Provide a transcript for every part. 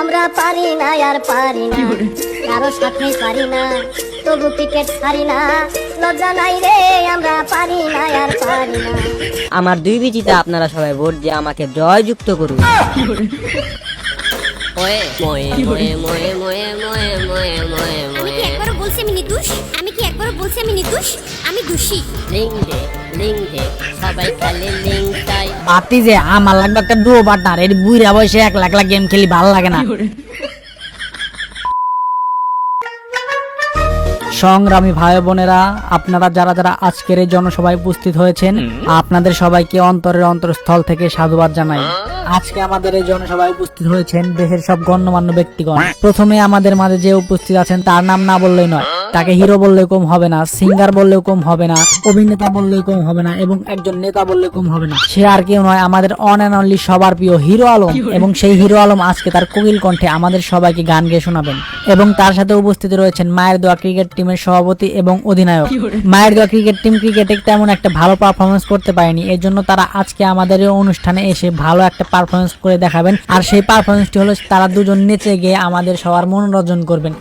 আমরা পারি না আর পারি না। কারও সাথে পারি না তবু ক্রিকেট পারি না। লজ্জা নাই রে আমরা পারি না আর পারি না। আমার দুই বিজিতে আপনারা সবাই ভোট দিয়ে আমাকে জয়যুক্ত করুন। ময়ে ময়ে ময়ে ময়ে ময়ে ময়ে ময়ে আমি কি একবার বলছি আমি আমি কি আমি দোষী। লিঙ্গে লিঙ্গে সবাই খালি লিঙ্গ। চাই বাতি যে আমার লাগবে একটা ডুয়ো পার্টনার এর বুইরা বয়সে এক লাখ লাখ গেম খেলি, ভালো লাগে না। সংগ্রামী ভাই বোনেরা আপনারা যারা যারা আজকের এই জনসভায় উপস্থিত হয়েছেন আপনাদের সবাইকে অন্তরের অন্তরস্থল থেকে সাধুবাদ জানাই। আজকে আমাদের এই জনসভায় উপস্থিত হয়েছেন দেশের সব গণ্যমান্য ব্যক্তিগণ। প্রথমে আমাদের মাঝে যে উপস্থিত আছেন তার নাম না বললেই নয়। তাকে হিরো বললেও কম হবে না সিঙ্গার বললেও কম হবে না অভিনেতা বললেও কম হবে না এবং একজন নেতা বললেও কম হবে না। সে আর কেউ নয় আমাদের অন অ্যান্ড অনলি সবার প্রিয় হিরো আলম। এবং সেই হিরো আলম আজকে তার কোকিল কণ্ঠে আমাদের সবাইকে গান গেয়ে শোনাবেন। এবং তার সাথে উপস্থিত রয়েছেন মায়ের দোয়া ক্রিকেট টিমের সভাপতি এবং অধিনায়ক। মায়ের দোয়া ক্রিকেট টিম ক্রিকেটে তেমন একটা ভালো পারফরমেন্স করতে পারেনি। এর জন্য তারা আজকে আমাদের অনুষ্ঠানে এসে ভালো একটা পারফরমেন্স করে দেখাবেন। আর সেই পারফরমেন্সটি হলো তারা দুজন নেচে গিয়ে আমাদের সবার মনোরঞ্জন করবেন।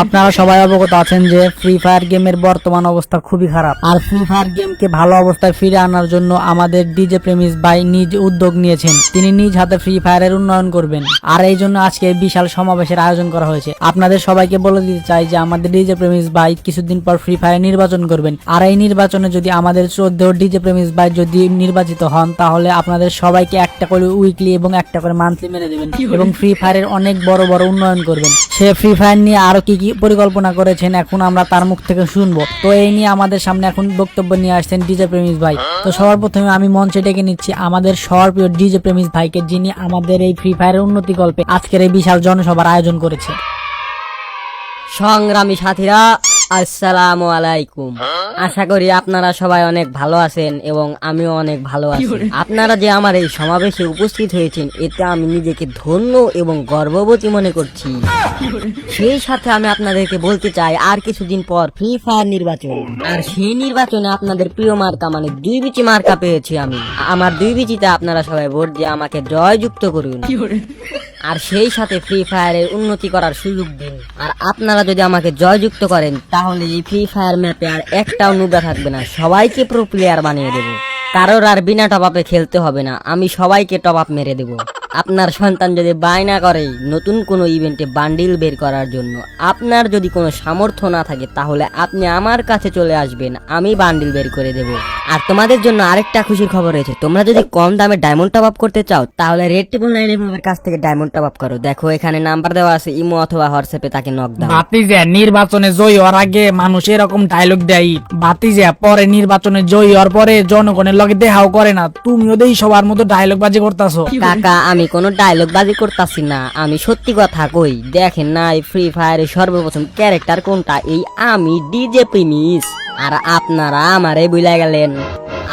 আপনারা সবাই অবগত আছেন যে ফ্রি ফায়ার গেমের বর্তমান অবস্থা খুবই খারাপ। আর ফ্রি ফায়ার গেমকে ভালো অবস্থায় ফিরে আনার জন্য আমাদের ডিজে প্রেমিস ভাই নিজ উদ্যোগ নিয়েছেন। তিনি নিজ হাতে ফ্রি ফায়ারের উন্নয়ন করবেন। আর এই জন্য আজকে বিশাল সমাবেশের আয়োজন করা হয়েছে। আপনাদের সবাইকে বলে দিতে চাই যে আমাদের ডিজে প্রেমিস ভাই কিছুদিন পর ফ্রি ফায়ার নির্বাচন করবেন। আর এই নির্বাচনে যদি আমাদের চোদ্দ ডিজে প্রেমিস ভাই যদি নির্বাচিত হন তাহলে আপনাদের সবাইকে একটা করে উইকলি এবং একটা করে মান্থলি মেরে দেবেন এবং ফ্রি ফায়ারের অনেক বড় বড় উন্নয়ন করবেন। সে ফ্রি ফায়ার নিয়ে আরও কি কি পরিকল্পনা করেছেন এখন আমরা তার মুখ থেকে শুনব। তো এই নিয়ে আমাদের সামনে এখন বক্তব্য নিয়ে আসছেন ডিজে প্রেমিস ভাই। তো সবার প্রথমে আমি মঞ্চে ডেকে নিচ্ছি আমাদের সবার প্রিয় ডিজে প্রেমিস ভাইকে যিনি আমাদের এই ফ্রি ফায়ারের উন্নতি গল্পে আজকের এই বিশাল জনসভার আয়োজন করেছে সংগ্রামী সাথীরা আসসালামু আলাইকুম। আশা করি আপনারা সবাই অনেক ভালো আছেন এবং আমিও অনেক ভালো আছি। আপনারা যে আমার এই সমাবেশে উপস্থিত হয়েছেন এতে আমি নিজেকে ধন্য এবং গর্ববতী মনে করছি। সেই সাথে আমি আপনাদেরকে বলতে চাই আর কিছুদিন পর ফ্রি ফায়ার নির্বাচন। আর সেই নির্বাচনে আপনাদের প্রিয় মার্কা মানে দুই বিচি মার্কা পেয়েছি আমি। আমার দুই বিচিতে আপনারা সবাই ভোট দিয়ে আমাকে জয়যুক্ত করুন। আর সেই সাথে ফ্রি ফায়ারের উন্নতি করার সুযোগ দিন। আর আপনারা যদি আমাকে জয়যুক্ত করেন, তাহলে এই ফ্রি ফায়ার ম্যাপে আর একটাও নুবা থাকবে না। সবাইকে প্রো প্লেয়ার বানিয়ে দেবো। কারোর আর বিনা টপ আপে খেলতে হবে না। আমি সবাইকে টপ আপ মেরে দেব। আপনার সন্তান যদি বায়না করে নতুন কোনো ইভেন্টে বান্ডিল বের করার জন্য আপনার যদি কোনো সামর্থ্য না থাকে তাহলে আপনি আমার কাছে চলে আসবেন আমি বান্ডিল বের করে দেব। আর তোমাদের জন্য আরেকটা খুশির খবর রয়েছে তোমরা যদি কম দামে ডায়মন্ড টপ আপ করতে চাও তাহলে রেড টেবল নাইন এর কাছ থেকে ডায়মন্ড টপ আপ করো। দেখো এখানে নাম্বার দেওয়া আছে ইমো অথবা হোয়াটসঅ্যাপে তাকে নক দাও। বাতিজা নির্বাচনে জয়ী হওয়ার আগে মানুষ এরকম ডায়লগ দেয়। বাতিজা পরে নির্বাচনে জয়ী হওয়ার পরে জনগণের লগে দেখাও করে না। তুমিও দেই সবার মতো ডায়লগ বাজি করতেছো। কাকা আমি কোনো ডায়লগ বাজি করতাছি না। আমি সত্যি কথা কই, দেখেন না এই ফ্রি ফায়ারের সর্বপ্রথম ক্যারেক্টার কোনটা? এই আমি ডিজে প্রিমিস আর আপনারা আমারে বুলা গেলেন।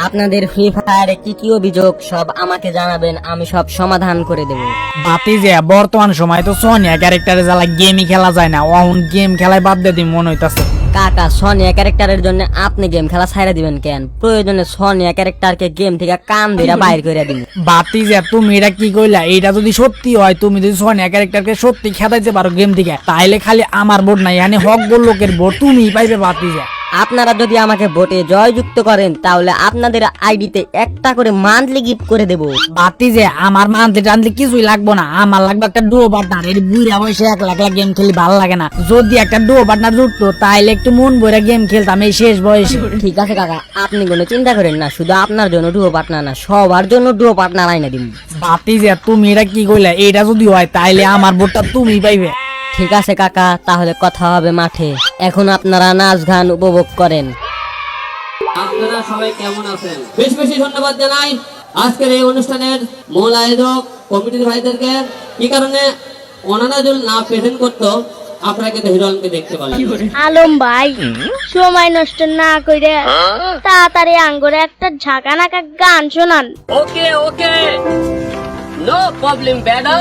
আপনাদের ফ্রি ফায়ারে কি কি অভিযোগ সব আমাকে জানাবেন আমি সব সমাধান করে দেব। বাতিজা বর্তমান সময় তো সোনিয়া ক্যারেক্টারে জ্বালা গেমই খেলা যায় না। অহন গেম খেলায় বাদ দিয়ে মনে হইতাছে। কাকা সোনিয়া ক্যারেক্টারের জন্য আপনি গেম খেলা ছাইরা দিবেন কেন? প্রয়োজনে সোনিয়া ক্যারেক্টারকে গেম থেকে কান ধরে বাইর করে দিন। বাতি যে তুমি এটা কি কইলা? এটা যদি সত্যি হয় তুমি যদি সোনিয়া ক্যারেক্টারকে সত্যি খেদাইতে পারো গেম থেকে তাইলে খালি আমার ভোট নাই মানে হক বল লোকের ভোট তুমি পাইবে বাতি বাতিজা। আপনারা যদি আমাকে ভোটে জয়যুক্ত করেন তাহলে আপনাদের আইডিতে একটা করে মান্থলি গিফট করে দেব। বাতিজে আমার মানতে টানতে কিছুই লাগবো না। আমার লাগবে একটা ডুয়ো পার্টনার এর বুড়া বয়সে এক লাখ লাখ গেম খেলি ভালো লাগে না। যদি একটা ডুয়ো পার্টনার জুটতো তাইলে একটু মন ভরে গেম খেলতাম এই শেষ বয়সে। ঠিক আছে কাকা আপনি কোনো চিন্তা করেন না। শুধু আপনার জন্য ডুয়ো পার্টনার না সবার জন্য ডুয়ো পার্টনার আইনা দিন বাতি যে তুমি এটা কি কইলা? এটা যদি হয় তাইলে আমার ভোটটা তুমি পাইবে। ঠিক আছে কাকা তাহলে কথা হবে মাঠে। এখন আপনারা নাচ গান উপভোগ করেন। আপনারা সবাই কেমন আছেন? বেশ বেশি ধন্যবাদ জানাই। আজকের এই অনুষ্ঠানের মূল আয়োজক কমিটির ভাইদেরকে কি কারণে ওনারা যদি না প্রেজেন্ট করতো আপনারা কিন্তু হিরোলকে দেখতে পারেন আলম ভাই সময় নষ্ট না করে তাড়াতাড়ি আঙ্গুরে একটা ঝাঁকা নাকা গান শোনান। Okay okay. No problem badder.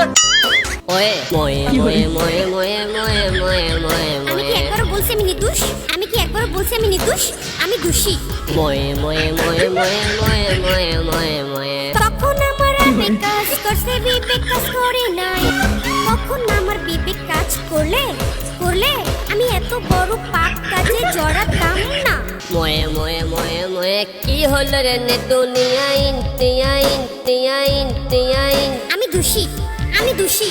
Way ময়ে ময়ে ময়ে ময়ে ময়ে ময়ে ময়ে আমি কি ময়ে একবারও বলছি আমি নির্দোষ আমি কি একবারও বলছি আমি নির্দোষ আমি দোষী ময়ে ময়ে ময়ে ময়ে ময়ে ময়ে ময়ে ময়ে তখন আমার বিকাশ করছে বিকাশ করে নাই তখন করলে করলে আমি এত বড় পাপ কাজে জড়াতাম না ময়ে ময়ে ময়ে ময়ে কি হলো রে নে দুনিয়াইন তিয়াইন তিয়াইন তিয়াইন আমি দোষী আমি দোষী।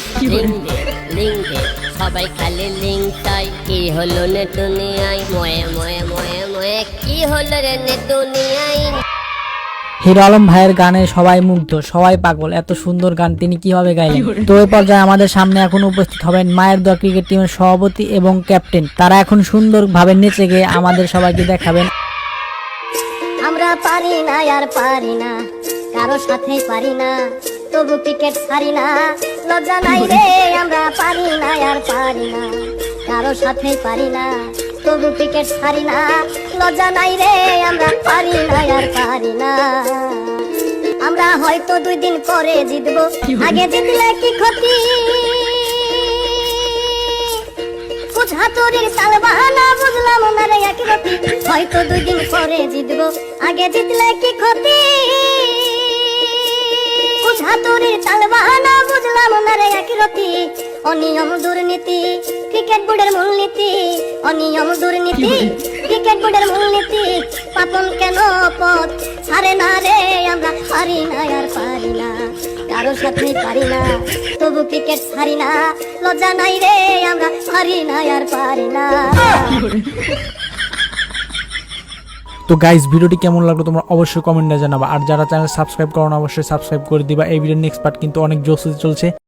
সবাই খালি লিং চাই কি হলো নে দুনিয়ায়? ময়ে ময়ে ময়ে ময়ে। কি হলো রে নে দুনিয়াইন হিরো আলম ভাইয়ের গানে সবাই মুগ্ধ সবাই পাগল। এত সুন্দর গান তিনি কীভাবে গাইলেন? তো এই পর্যায়ে আমাদের সামনে এখন উপস্থিত হবেন মায়ের দোয়া ক্রিকেট টিমের সভাপতি এবং ক্যাপ্টেন। তারা এখন সুন্দরভাবে নেচে গিয়ে আমাদের সবাইকে দেখাবেন। আমরা পারি না আর পারি না। কারও সাথে পারি না তবু ক্রিকেট ছাড়ি না। লজ্জা নাই রে আমরা পারি না আর পারি না। কারও সাথে পারি না তবু ক্রিকেট ছাড়ি না। লজ্জা নাই রে আমরা পারি না আর পারি না। আমরা হয়তো দুই দিন পরে জিতবো আগে জিতলে কি ক্ষতি? তাল বাহানা বুঝলাম না রে হয়তো দুই দিন পরে জিতবো আগে জিতলে কি ক্ষতি? হাতুড়ির তাল বাহানা বুঝলাম না রে এক রতি। অনিয়ম দুর্নীতি ক্রিকেট বোর্ডের মূলনীতি। অনিয়ম দুর্নীতি ক্রিকেট বোর্ডের মূলনীতি। পাপন কেন পথ ছাড়ে না রে? আমরা পারি না আর পারি না। কারও সাথে পারি না তবু ক্রিকেট ছাড়ি না। লজ্জা নাই রে আমরা পারি না আর পারি না। তো গাইস ভিডিওটি কেমন লাগল তোমরা অবশ্যই কমেন্টে জানাবা। আর যারা চ্যানেল সাবস্ক্রাইব করো অবশ্যই সাবস্ক্রাইব করে দিবা। এই ভিডিওর নেক্সট পার্ট কিন্তু অনেক জোস চলছে।